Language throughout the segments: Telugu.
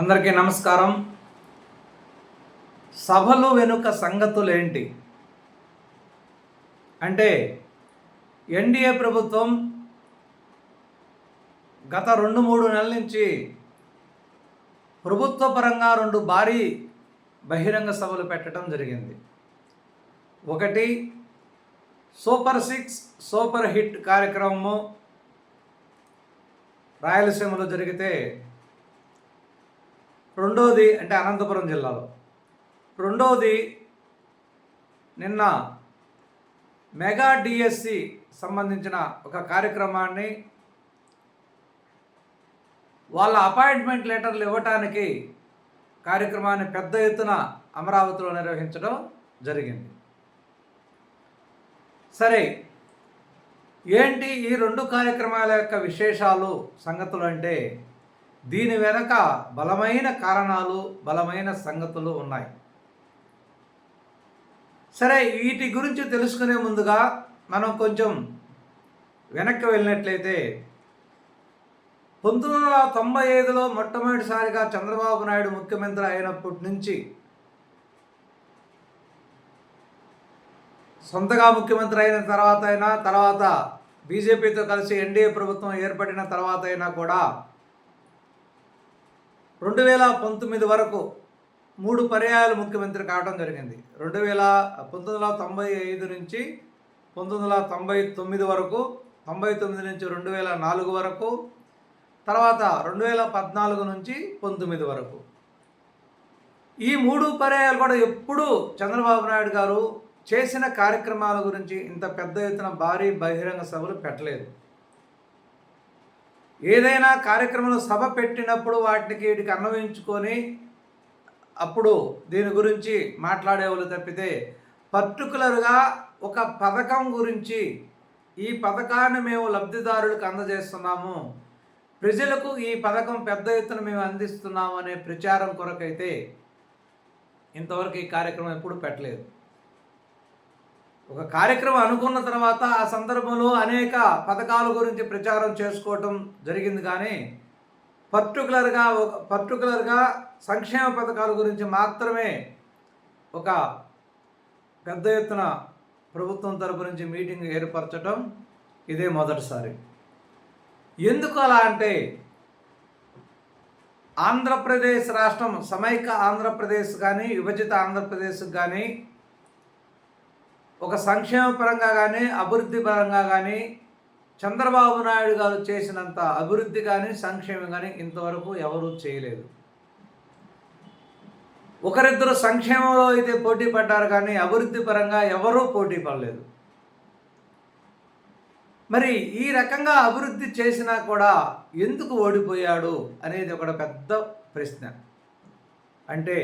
అందరికీ నమస్కారం. సభలు వెనుక సంగతులేంటి? అంటే ఎన్డీఏ ప్రభుత్వం గత రెండు మూడు నెలల నుంచి ప్రభుత్వ పరంగా రెండు భారీ బహిరంగ సభలు పెట్టడం జరిగింది. ఒకటి సూపర్ సిక్స్ సూపర్ హిట్ కార్యక్రమము రాయలసీమలో జరిగితే రెండోది అంటే అనంతపురం జిల్లాలో. రెండవది నిన్న మెగా డిఎస్సి సంబంధించిన ఒక కార్యక్రమాన్ని వాళ్ళ అపాయింట్మెంట్ లెటర్లు ఇవ్వటానికి కార్యక్రమాన్ని పెద్ద ఎత్తున అమరావతిలో నిర్వహించడం జరిగింది. సరే ఏంటి ఈ రెండు కార్యక్రమాల యొక్క విశేషాలు సంగతులు అంటే దీని వెనక బలమైన కారణాలు బలమైన సంగతులు ఉన్నాయి. సరే వీటి గురించి తెలుసుకునే ముందుగా మనం కొంచెం వెనక్కి వెళ్ళినట్లయితే పంతొమ్మిది వందల తొంభై ఐదులో మొట్టమొదటిసారిగా చంద్రబాబు నాయుడు ముఖ్యమంత్రి అయినప్పటి నుంచి సొంతగా ముఖ్యమంత్రి అయిన తర్వాత అయినా తర్వాత బీజేపీతో కలిసి ఎన్డీఏ ప్రభుత్వం ఏర్పడిన తర్వాత అయినా కూడా రెండు వేల పంతొమ్మిది వరకు మూడు పర్యాయాలు ముఖ్యమంత్రి కావడం జరిగింది. రెండు వేల పంతొమ్మిది వందల తొంభై ఐదు నుంచి పంతొమ్మిది వందల తొంభై తొమ్మిది వరకు తొంభై తొమ్మిది నుంచి రెండు వేల నాలుగు వరకు తర్వాత రెండు వేల పద్నాలుగు నుంచి పంతొమ్మిది వరకు. ఈ మూడు పర్యాయాలు కూడా ఎప్పుడూ చంద్రబాబు నాయుడు గారు చేసిన కార్యక్రమాల గురించి ఇంత పెద్ద ఎత్తున భారీ బహిరంగ సభలు పెట్టలేదు. ఏదైనా కార్యక్రమంలో సభ పెట్టినప్పుడు వాటికి వీటికి అన్వయించుకొని అప్పుడు దీని గురించి మాట్లాడేవాళ్ళు తప్పితే పర్టికులర్గా ఒక పథకం గురించి ఈ పథకాన్ని మేము లబ్ధిదారులకు అందజేస్తున్నాము. ప్రజలకు ఈ పథకం పెద్ద ఎత్తున మేము అందిస్తున్నాము అనే ప్రచారం కొరకైతే ఇంతవరకు ఈ కార్యక్రమం ఎప్పుడు పెట్టలేదు. ఒక కార్యక్రమం అనుకున్న తర్వాత ఆ సందర్భంలో అనేక పథకాల గురించి ప్రచారం చేసుకోవటం జరిగింది కానీ పర్టికులర్గా ఒక పర్టికులర్గా సంక్షేమ పథకాల గురించి మాత్రమే ఒక పెద్ద ఎత్తున ప్రభుత్వం తరపు నుంచి మీటింగ్ ఏర్పరచడం ఇదే మొదటిసారి. ఎందుకు అలా అంటే ఆంధ్రప్రదేశ్ రాష్ట్రం సమైక్య ఆంధ్రప్రదేశ్ కానీ విభజిత ఆంధ్రప్రదేశ్ కానీ ఒక సంక్షేమ పరంగా కానీ అభివృద్ధి పరంగా కానీ చంద్రబాబు నాయుడు గారు చేసినంత అభివృద్ధి కానీ సంక్షేమం కానీ ఇంతవరకు ఎవరూ చేయలేదు. ఒకరిద్దరు సంక్షేమంలో అయితే పోటీ పడ్డారు కానీ అభివృద్ధి పరంగా ఎవరూ పోటీ పడలేదు. మరి ఈ రకంగా అభివృద్ధి చేసినా కూడా ఎందుకు ఓడిపోయాడు అనేది ఒక పెద్ద ప్రశ్న. అంటే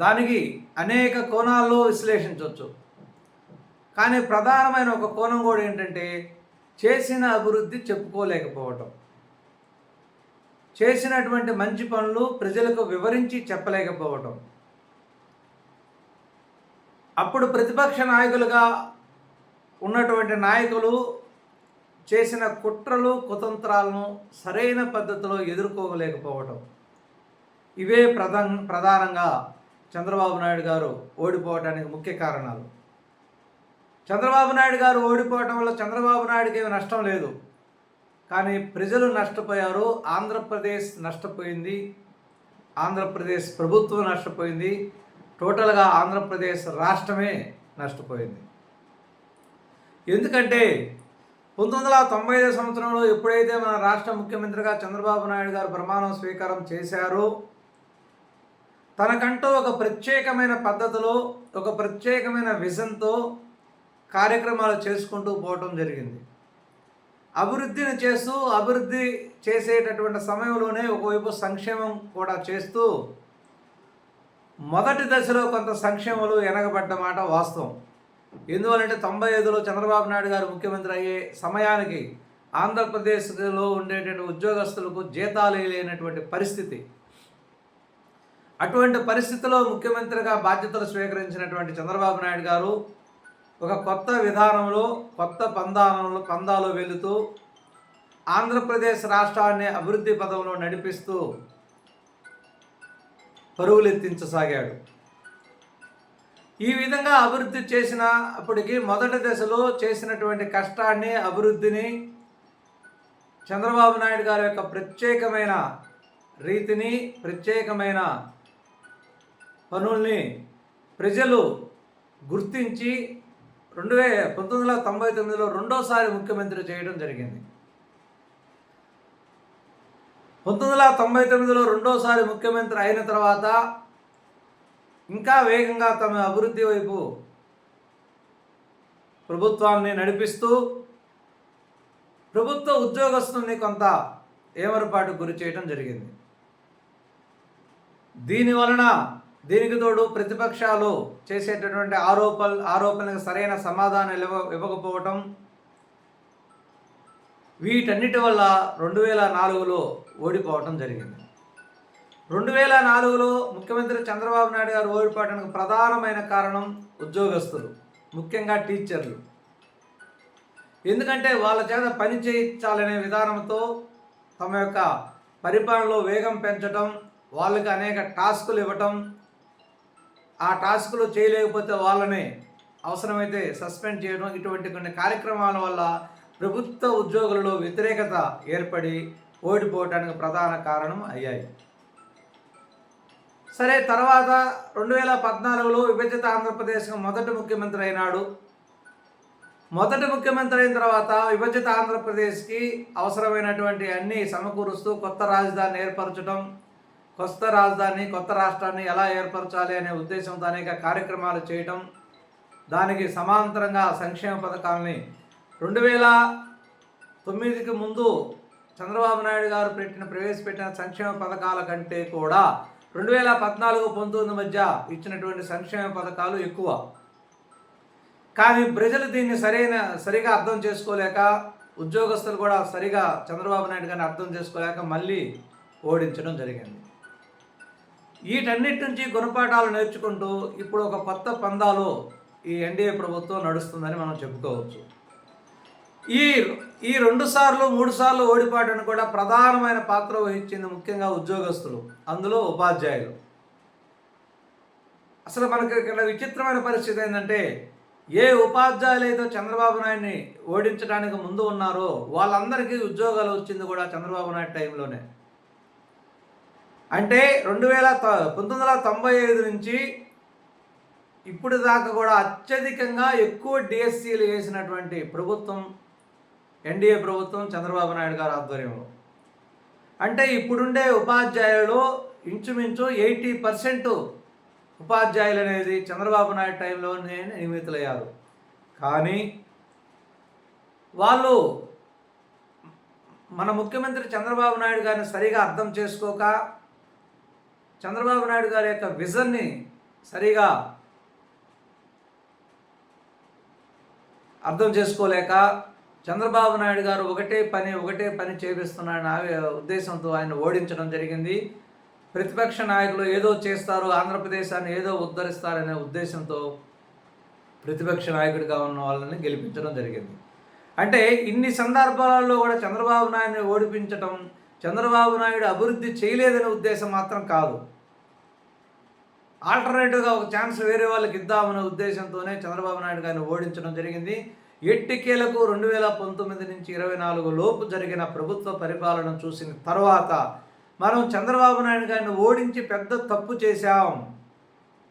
దానికి అనేక కోణాల్లో విశ్లేషించవచ్చు కానీ ప్రధానమైన ఒక కోణం కూడా ఏంటంటే చేసిన అభివృద్ధి చెప్పుకోలేకపోవటం. చేసినటువంటి మంచి పనులు ప్రజలకు వివరించి చెప్పలేకపోవటం. అప్పుడు ప్రతిపక్ష నాయకులుగా ఉన్నటువంటి నాయకులు చేసిన కుట్రలు కుతంత్రాలను సరైన పద్ధతిలో ఎదుర్కోలేకపోవటం. ఇవే ప్రధాన ప్రధానంగా చంద్రబాబు నాయుడు గారు ఓడిపోవడానికి ముఖ్య కారణాలు. చంద్రబాబు నాయుడు గారు ఓడిపోవటం వల్ల చంద్రబాబు నాయుడుకి ఏమి నష్టం లేదు. కానీ ప్రజలు నష్టపోయారు ఆంధ్రప్రదేశ్ నష్టపోయింది ఆంధ్రప్రదేశ్ ప్రభుత్వం నష్టపోయింది టోటల్గా ఆంధ్రప్రదేశ్ రాష్ట్రమే నష్టపోయింది. ఎందుకంటే పంతొమ్మిది వందల తొంభై ఐదు సంవత్సరంలో ఎప్పుడైతే మన రాష్ట్ర ముఖ్యమంత్రిగా చంద్రబాబు నాయుడు గారు ప్రమాణం స్వీకారం చేశారో తనకంటూ ఒక ప్రత్యేకమైన పద్ధతిలో ఒక ప్రత్యేకమైన విజన్తో కార్యక్రమాలు చేసుకుంటూ పోవటం జరిగింది. అభివృద్ధిని చేస్తూ అభివృద్ధి చేసేటటువంటి సమయంలోనే ఒకవైపు సంక్షేమం కూడా చేస్తూ మొదటి దశలో కొంత సంక్షేమాలు ఎనగబడ్డ మాట వాస్తవం. ఎందువలంటే తొంభై ఐదులో చంద్రబాబు నాయుడు గారు ముఖ్యమంత్రి అయ్యే సమయానికి ఆంధ్రప్రదేశ్లో ఉండేటువంటి ఉద్యోగస్తులకు జీతాలు లేనటువంటి పరిస్థితి. అటువంటి పరిస్థితిలో ముఖ్యమంత్రిగా బాధ్యతలు స్వీకరించినటువంటి చంద్రబాబు నాయుడు గారు ఒక కొత్త విధానంలో కొత్త పందానంలో పందాలో వెళుతూ ఆంధ్రప్రదేశ్ రాష్ట్రాన్ని అభివృద్ధి పదంలో నడిపిస్తూ పరుగులెత్తించసాగాడు. ఈ విధంగా అభివృద్ధి చేసిన అప్పటికి మొదటి దశలో చేసినటువంటి కష్టాన్ని అభివృద్ధిని చంద్రబాబు నాయుడు గారి యొక్క ప్రత్యేకమైన రీతిని ప్రత్యేకమైన పనుల్ని ప్రజలు గుర్తించి రెండు వే పంతొమ్మిది వందల తొంభై తొమ్మిదిలో రెండోసారి ముఖ్యమంత్రి చేయడం జరిగింది. పంతొమ్మిది వందల తొంభై తొమ్మిదిలో రెండోసారి ముఖ్యమంత్రి అయిన తర్వాత ఇంకా వేగంగా తమ అభివృద్ధి వైపు ప్రభుత్వాన్ని నడిపిస్తూ ప్రభుత్వ ఉద్యోగస్తుల్ని కొంత ఏమరపాటు గురి చేయడం జరిగింది. దీని వలన దీనికి తోడు ప్రతిపక్షాలు చేసేటటువంటి ఆరోపణ ఆరోపణలకు సరైన సమాధానం ఇవ్వ ఇవ్వకపోవటం వీటన్నిటి వల్ల రెండు వేల నాలుగులో ఓడిపోవటం జరిగింది. రెండు వేల నాలుగులో ముఖ్యమంత్రి చంద్రబాబు నాయుడు గారు ఓడిపోవడానికి ప్రధానమైన కారణం ఉద్యోగస్తులు ముఖ్యంగా టీచర్లు. ఎందుకంటే వాళ్ళ చేత పని చేయించాలనే విధానంతో తమ యొక్క పరిపాలనలో వేగం పెంచడం వాళ్ళకి అనేక టాస్కులు ఇవ్వటం ఆ టాస్క్లు చేయలేకపోతే వాళ్ళని అవసరమైతే సస్పెండ్ చేయడం ఇటువంటి కొన్ని కార్యక్రమాల వల్ల ప్రభుత్వ ఉద్యోగులలో వ్యతిరేకత ఏర్పడి ఓడిపోవటానికి ప్రధాన కారణం అయ్యాయి సరే తర్వాత రెండు వేల పద్నాలుగులో విభజిత ఆంధ్రప్రదేశ్ మొదటి ముఖ్యమంత్రి అయినాడు. మొదటి ముఖ్యమంత్రి అయిన తర్వాత విభజిత ఆంధ్రప్రదేశ్కి అవసరమైనటువంటి అన్ని సమకూరుస్తూ కొత్త రాజధాని ఏర్పరచడం కొత్త రాజధాని కొత్త రాష్ట్రాన్ని ఎలా ఏర్పరచాలి అనే ఉద్దేశంతో అనేక కార్యక్రమాలు చేయటం దానికి సమాంతరంగా సంక్షేమ పథకాలని రెండు వేల తొమ్మిదికి ముందు చంద్రబాబు నాయుడు గారు పెట్టిన ప్రవేశపెట్టిన సంక్షేమ పథకాల కంటే కూడా రెండు వేల పద్నాలుగు పంతొమ్మిది మధ్య ఇచ్చినటువంటి సంక్షేమ పథకాలు ఎక్కువ. కానీ ప్రజలు దీన్ని సరైన సరిగా అర్థం చేసుకోలేక ఉద్యోగస్తులు కూడా సరిగా చంద్రబాబు నాయుడు గారిని అర్థం చేసుకోలేక మళ్ళీ ఓడించడం జరిగింది. వీటన్నిటి నుంచి గుణపాఠాలు నేర్చుకుంటూ ఇప్పుడు ఒక కొత్త పందాలో ఈ ఎన్డీఏ ప్రభుత్వం నడుస్తుందని మనం చెప్పుకోవచ్చు. ఈ ఈ రెండు సార్లు మూడు సార్లు ఓడిపాటను కూడా ప్రధానమైన పాత్ర వహించింది ముఖ్యంగా ఉద్యోగస్తులు అందులో ఉపాధ్యాయులు. అసలు మనకి ఇక్కడ విచిత్రమైన పరిస్థితి ఏంటంటే ఏ ఉపాధ్యాయులు అయితే చంద్రబాబు నాయుడిని ఓడించడానికి ముందు ఉన్నారో వాళ్ళందరికీ ఉద్యోగాలు వచ్చింది కూడా చంద్రబాబు నాయుడు టైంలోనే. అంటే రెండు వేల పంతొమ్మిది వందల తొంభై ఐదు నుంచి ఇప్పుడు దాకా కూడా అత్యధికంగా ఎక్కువ డిఎస్సీలు వేసినటువంటి ప్రభుత్వం ఎన్డీఏ ప్రభుత్వం చంద్రబాబు నాయుడు గారి ఆధ్వర్యంలో. అంటే ఇప్పుడుండే ఉపాధ్యాయులు ఇంచుమించు ఎయిటీ పర్సెంట్ ఉపాధ్యాయులు అనేది చంద్రబాబు నాయుడు టైంలోనే నియమితులయ్యారు. కానీ వాళ్ళు మన ముఖ్యమంత్రి చంద్రబాబు నాయుడు గారిని సరిగా అర్థం చేసుకోక చంద్రబాబు నాయుడు గారి యొక్క విజన్ని సరిగా అర్థం చేసుకోలేక చంద్రబాబు నాయుడు గారు ఒకటే పని ఒకటే పని చేపిస్తున్నాడని ఉద్దేశంతో ఆయన ఓడించడం జరిగింది. ప్రతిపక్ష నాయకులు ఏదో చేస్తారు ఆంధ్రప్రదేశాన్ని ఏదో ఉద్ధరిస్తారనే ఉద్దేశంతో ప్రతిపక్ష నాయకుడిగా ఉన్న వాళ్ళని గెలిపించడం జరిగింది. అంటే ఇన్ని సందర్భాలలో కూడా చంద్రబాబు నాయుడిని ఓడిపించడం చంద్రబాబు నాయుడు అభివృద్ధి చేయలేదనే ఉద్దేశం మాత్రం కాదు. ఆల్టర్నేటివ్గా ఒక ఛాన్స్ వేరే వాళ్ళకి ఇద్దామనే ఉద్దేశంతోనే చంద్రబాబు నాయుడు గారిని ఓడించడం జరిగింది. ఎట్టికేలకు రెండు వేల పంతొమ్మిది నుంచి ఇరవై నాలుగు లోపు జరిగిన ప్రభుత్వ పరిపాలన చూసిన తర్వాత మనం చంద్రబాబు నాయుడు గారిని ఓడించి పెద్ద తప్పు చేశాం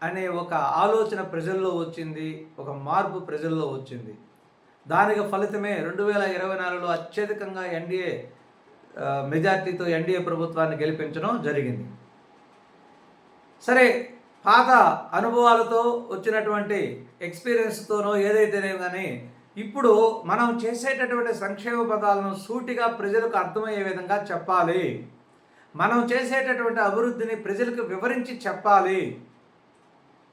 అనే ఒక ఆలోచన ప్రజల్లో వచ్చింది ఒక మార్పు ప్రజల్లో వచ్చింది. దానికి ఫలితమే రెండు వేల ఇరవై నాలుగులో అత్యధికంగా ఎన్డీఏ మెజార్టీతో ఎన్డీఏ ప్రభుత్వాన్ని గెలిపించడం జరిగింది. సరే పాత అనుభవాలతో వచ్చినటువంటి ఎక్స్పీరియన్స్తోనో ఏదైతేనే కానీ ఇప్పుడు మనం చేసేటటువంటి సంక్షేమ పదాలను సూటిగా ప్రజలకు అర్థమయ్యే విధంగా చెప్పాలి. మనం చేసేటటువంటి అభివృద్ధిని ప్రజలకు వివరించి చెప్పాలి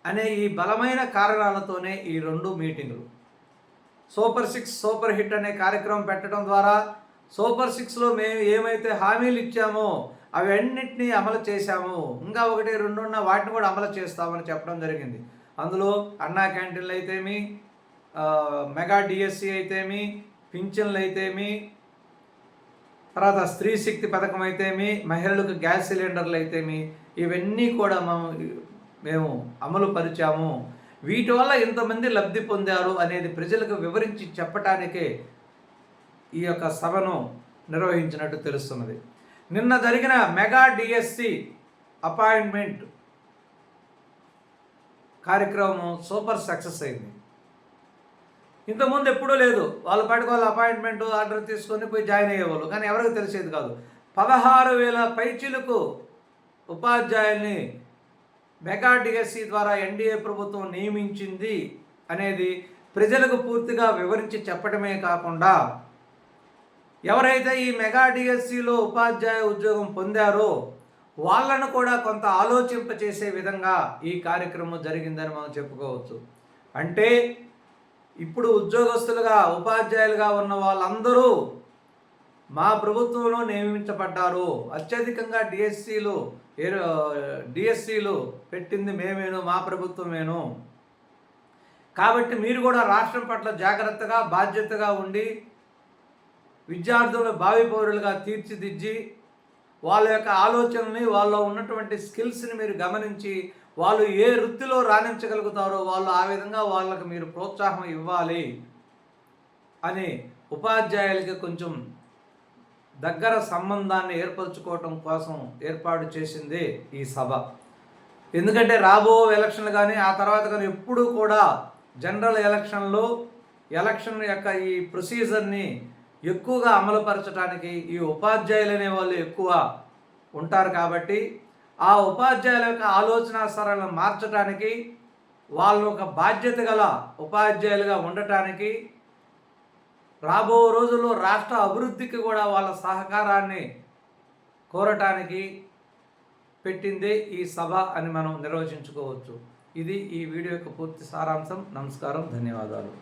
అనే ఈ బలమైన కారణాలతోనే ఈ రెండు మీటింగులు. సూపర్ సిక్స్ సూపర్ హిట్ అనే కార్యక్రమం పెట్టడం ద్వారా సూపర్ సిక్స్లో మేము ఏమైతే హామీలు ఇచ్చామో అవి అమలు చేశాము. ఇంకా ఒకటి రెండు ఉన్న వాటిని కూడా అమలు చేస్తామని చెప్పడం జరిగింది. అందులో అన్నా క్యాంటీన్లు అయితేమి మెగా డిఎస్సి అయితేమి పింఛన్లు అయితేమి తర్వాత స్త్రీ శక్తి పథకం అయితేమి మహిళలకు గ్యాస్ సిలిండర్లు అయితేమి ఇవన్నీ కూడా మేము మేము అమలు పరిచాము. వీటి వల్ల ఇంతమంది లబ్ధి పొందారు అనేది ప్రజలకు వివరించి చెప్పటానికే ఈ యొక్క సభను నిర్వహించినట్టు తెలుస్తున్నది. నిన్న జరిగిన మెగా డిఎస్సి అపాయింట్మెంట్ కార్యక్రమం సూపర్ సక్సెస్ అయింది. ఇంతకుముందు ఎప్పుడూ లేదు. వాళ్ళ పాటికి వాళ్ళ అపాయింట్మెంట్ ఆర్డర్ తీసుకొని పోయి జాయిన్ అయ్యేవాళ్ళు. కానీ ఎవరికి తెలిసేది కాదు. పదహారు వేల పైచీలకు ఉపాధ్యాయుల్ని మెగా డిఎస్సి ద్వారా ఎన్డీఏ ప్రభుత్వం నియమించింది అనేది ప్రజలకు పూర్తిగా వివరించి చెప్పడమే కాకుండా ఎవరైతే ఈ మెగా డిఎస్సిలో ఉపాధ్యాయ ఉద్యోగం పొందారో వాళ్ళను కూడా కొంత ఆలోచింప చేసే విధంగా ఈ కార్యక్రమం జరిగిందని మనం చెప్పుకోవచ్చు. అంటే ఇప్పుడు ఉద్యోగస్తులుగా ఉపాధ్యాయులుగా ఉన్న వాళ్ళందరూ మా ప్రభుత్వంలో నియమించబడ్డారు. అత్యధికంగా డిఎస్సీలు డిఎస్సీలు పెట్టింది మేమేను మా ప్రభుత్వమేను. కాబట్టి మీరు కూడా రాష్ట్రం పట్ల జాగ్రత్తగా బాధ్యతగా ఉండి విద్యార్థులను భావి పౌరులుగా తీర్చిదిద్ది వాళ్ళ యొక్క ఆలోచనని వాళ్ళ ఉన్నటువంటి స్కిల్స్ని మీరు గమనించి వాళ్ళు ఏ వృత్తిలో రాణించగలుగుతారో వాళ్ళు ఆ విధంగా వాళ్ళకు మీరు ప్రోత్సాహం ఇవ్వాలి అని ఉపాధ్యాయులకి కొంచెం దగ్గర సంబంధాన్ని ఏర్పరచుకోవటం కోసం ఏర్పాటు చేసింది ఈ సభ. ఎందుకంటే రాబో ఎలక్షన్లు కానీ ఆ తర్వాత కానీ ఎప్పుడూ కూడా జనరల్ ఎలక్షన్లో ఎలక్షన్ యొక్క ఈ ప్రొసీజర్ని ఎక్కువగా అమలుపరచడానికి ఈ ఉపాధ్యాయులు అనే వాళ్ళు ఎక్కువ ఉంటారు కాబట్టి ఆ ఉపాధ్యాయుల యొక్క ఆలోచన సరళను మార్చడానికి వాళ్ళు ఒక బాధ్యత గల ఉపాధ్యాయులుగా ఉండటానికి రాబో రోజుల్లో రాష్ట్ర అభివృద్ధికి కూడా వాళ్ళ సహకారాన్ని కోరటానికి పెట్టిందే ఈ సభ అని మనం నిర్వచించుకోవచ్చు. ఇది ఈ వీడియో యొక్క పూర్తి సారాంశం. నమస్కారం. ధన్యవాదాలు.